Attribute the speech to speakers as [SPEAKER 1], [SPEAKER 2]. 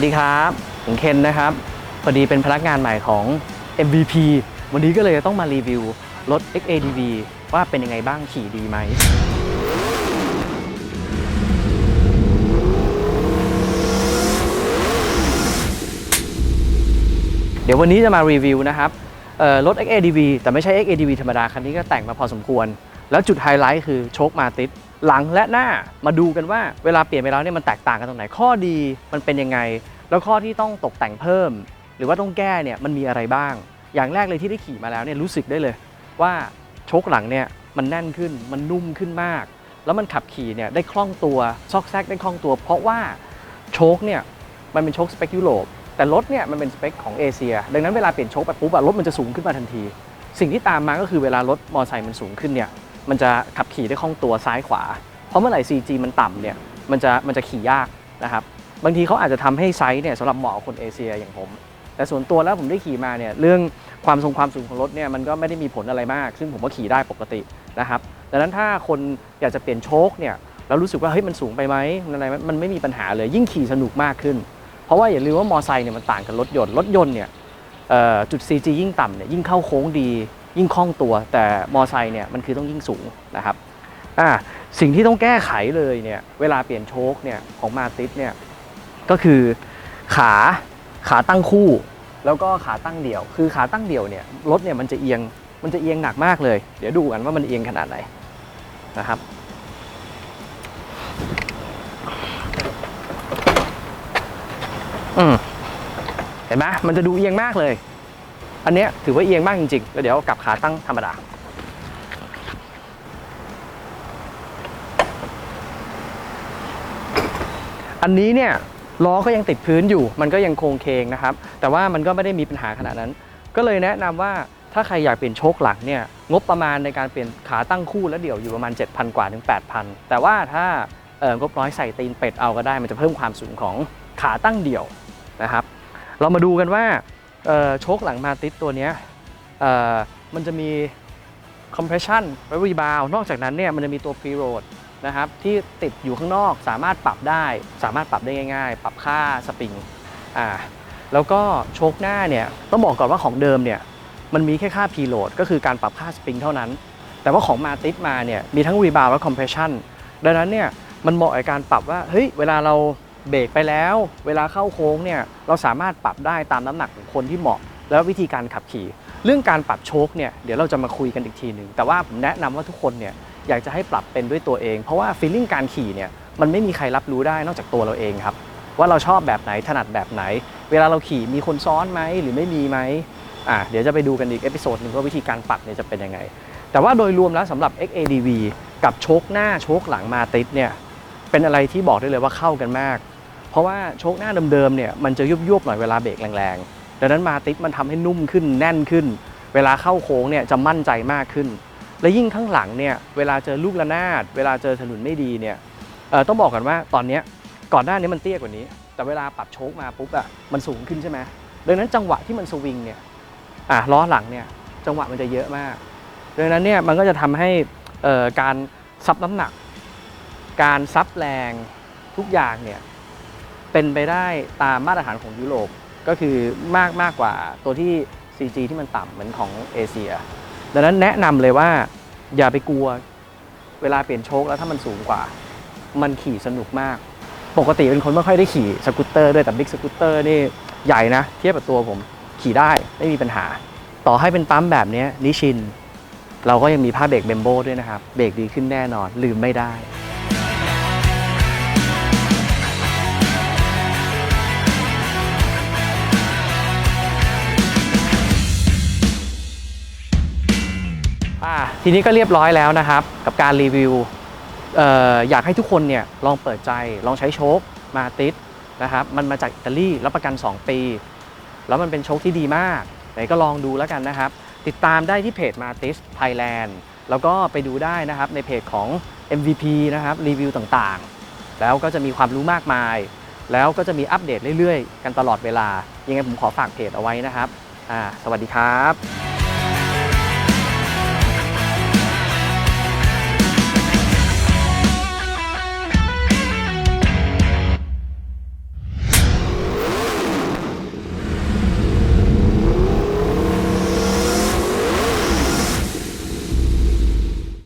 [SPEAKER 1] สดีครับผมเคนนะครับ พอดีเป็นพนักงานใหม่ของ MVP วันนี้ก็เลยต้องมารีวิวรถ XADV ว่าเป็นยังไงบ้างขี่ดีไหม เดี๋ยววันนี้จะมารีวิวนะครับเอ่อรถ XADV แต่ไม่ใช่ XADV ธรรมดา คันนี้ก็แต่งมาพอสมควร แล้วจุดไฮไลท์คือโชคมาติดหลังและหน้ามาดูกันว่าเวลาเปลี่ยนไปแล้วเนี่ยมันแตกต่างกันตรงไหนข้อดีมันเป็นยังไง แล้วข้อที่ต้องตกแต่งเพิ่ม หรือว่าต้องแก้เนี่ยมันมีอะไรบ้าง อย่างแรกเลยที่ได้ขี่มาแล้วเนี่ยรู้สึกได้เลย ว่าโชคหลังเนี่ยมันแน่นขึ้นมันนุ่มขึ้นมาก แล้วมันขับขี่เนี่ยได้คล่องตัวซอกแซกได้คล่องตัว เพราะว่าโชคเนี่ยมันเป็นโชคสเปคยุโรปแต่รถเนี่ยมันเป็นสเปคของเอเชีย ดังนั้นเวลาเปลี่ยนโชคไปปุ๊บอะรถมันจะสูงขึ้นมาทันที สิ่งที่ตามมาก็คือเวลารถมอเตอร์ไซค์มันสูงขึ้นเนี่ยมันจะขับขี่ได้คล่องตัวซ้ายขวา เพราะเมื่อไหร่ CG มันต่ำเนี่ยมันจะมันจะขี่ยากนะครับ บางทีเขาอาจจะทำให้ไซส์เนี่ยสำหรับเหมาะคนเอเชียอย่างผม แต่ส่วนตัวแล้วผมได้ขี่มาเนี่ยเรื่องความทรงความสูงของรถเนี่ยมันก็ไม่ได้มีผลอะไรมาก ซึ่งผมก็ขี่ได้ปกตินะครับดังนั้นถ้าคนอยากจะเปลี่ยนโชคเนี่ยแล้วรู้สึกว่าเฮ้ยมันสูงไปไหมมันอะไรมันไม่มีปัญหาเลยยิ่งขี่สนุกมากขึ้น เพราะว่าอย่าลืมว่ามอไซค์เนี่ยมันต่างกับรถยนต์รถยนต์เนี่ยจุด CG ยิ่งต่ำเนี่ยยิ่งเข้าโค้งดี ยิ่งคล่องตัว แต่มอไซค์เนี่ยมันคือต้องยิ่งสูงนะครับอ่าสิ่งที่ต้องแก้ไขเลยเนี่ยเวลาเปลี่ยนโชคเนี่ยของมาติสเนี่ย ก็คือขาขาตั้งคู่ แล้วก็ขาตั้งเดี่ยว คือขาตั้งเดี่ยวเนี่ยรถเนี่ยมันจะเอียงมันจะเอียงหนักมากเลย เดี๋ยวดูกันว่ามันเอียงขนาดไหนนะครับอืมเห็นไหมมันจะดูเอียงมากเลย อันเนี้ยถือว่าเอียงมากจริงๆแล้วเดี๋ยวกลับขาตั้งธรรมดาอันนี้เนี่ย ล้อก็ยังติดพื้นอยู่ มันก็ยังโครงเคงนะครับ แต่ว่ามันก็ไม่ได้มีปัญหาขนาดนั้น ก็เลยแนะนำว่าถ้าใครอยากเปลี่ยนโชคหลังเนี่ยงบประมาณในการเปลี่ยนขาตั้งคู่และเดี่ยวอยู่ประมาณ 7,000 กว่าถึง 8,000 แต่ว่าถ้าเอองบน้อยใส่ตีนเป็ดเอาก็ได้ มันจะเพิ่มความสูงของขาตั้งเดี่ยวนะครับ เรามาดูกันว่าโชคหลังมาติดตัวเนี้ยเอ่อมันจะมี compression และ rebound นอกจากนั้นเนี่ยมันจะมีตัว preload นะครับที่ติดอยู่ข้างนอกสามารถปรับได้ สามารถปรับได้ง่าย ๆ ปรับค่าสปริงอ่าแล้วก็โชคหน้าเนี่ยต้องบอกก่อนว่าของเดิมเนี่ยมันมีแค่ค่า preload ก็คือการปรับค่าสปริงเท่านั้น แต่ว่าของมาติดมาเนี่ยมีทั้ง rebound และ compression ดังนั้นเนี่ยมันเหมาะกับการปรับว่าเฮ้ยเวลาเราเบรกไปแล้ว เวลาเข้าโค้งเนี่ยเราสามารถปรับได้ตามน้ำหนักของคนที่เหมาะ แล้ววิธีการขับขี่ เรื่องการปรับโชคเนี่ยเดี๋ยวเราจะมาคุยกันอีกทีหนึ่งแต่ว่าผมแนะนำว่าทุกคนเนี่ย อยากจะให้ปรับเป็นด้วยตัวเอง เพราะว่าฟีลลิ่งการขี่เนี่ยมันไม่มีใครรับรู้ได้นอกจากตัวเราเองครับ ว่าเราชอบแบบไหนถนัดแบบไหน เวลาเราขี่มีคนซ้อนไหมหรือไม่มีไหมอะเดี๋ยวจะไปดูกันอีกเอพิโซดหนึ่งว่าวิธีการปรับเนี่ยจะเป็นยังไง แต่ว่าโดยรวมแล้วสำหรับ XADV กับโชคหน้าโชคหลังมาติดเนี่ยเป็นอะไรที่บอกได้เลยว่าเข้ากันมาก เพราะว่าโชคหน้าเดิมๆเนี่ยมันจะยุบๆหน่อยเวลาเบรกแรงๆดังนั้นมาติดมันทำให้นุ่มขึ้นแน่นขึ้น เวลาเข้าโค้งเนี่ยจะมั่นใจมากขึ้น และยิ่งข้างหลังเนี่ยเวลาเจอลูกระนาดเวลาเจอถนนไม่ดีเนี่ยต้องบอกกันว่าตอนนี้ก่อนหน้านี้มันเตี้ยกว่านี้ แต่เวลาปรับโชคมาปุ๊บอะมันสูงขึ้นใช่ไหมดังนั้นจังหวะที่มันสวิงเนี่ยล้อหลังเนี่ยจังหวะมันจะเยอะมาก ดังนั้นเนี่ยมันก็จะทำให้การซับน้ำหนัก การซับแรงทุกอย่างเนี่ยเป็นไปได้ตามมาตรฐานของยุโรปก็คือมากมากกว่าตัวที่ CG ที่มันต่ำเหมือนของเอเชีย ดังนั้นแนะนำเลยว่าอย่าไปกลัวเวลาเปลี่ยนโชคแล้วถ้ามันสูงกว่า มันขี่สนุกมาก ปกติเป็นคนไม่ค่อยได้ขี่สกูตเตอร์ด้วยแต่บิ๊กสกูตเตอร์นี่ใหญ่นะ เทียบกับตัวผมขี่ได้ไม่มีปัญหา ต่อให้เป็นปั๊มแบบนี้นิชิน เราก็ยังมีผ้าเบรกเบมโบด้วยนะครับ เบรกดีขึ้นแน่นอนลืมไม่ได้ ทีนี้ก็เรียบร้อยแล้วนะครับ กับการรีวิวอออยากให้ทุกคนเนี่ยลองเปิดใจลองใช้โชคมาติสนะครับมันมาจากอิตาลีรับประกัน 2 ปี แล้วมันเป็นโชคที่ดีมากไหนก็ลองดูแล้วกันนะครับ ติดตามได้ที่เพจมาติสไทยแลนด์แล้วก็ไปดูได้นะครับในเพจของ MVP นะครับรีวิวต่างๆ แล้วก็จะมีความรู้มากมาย แล้วก็จะมีอัปเดตเรื่อยๆ กันตลอดเวลา ยังไงผมขอฝากเพจเอาไว้นะครับสวัสดีครับ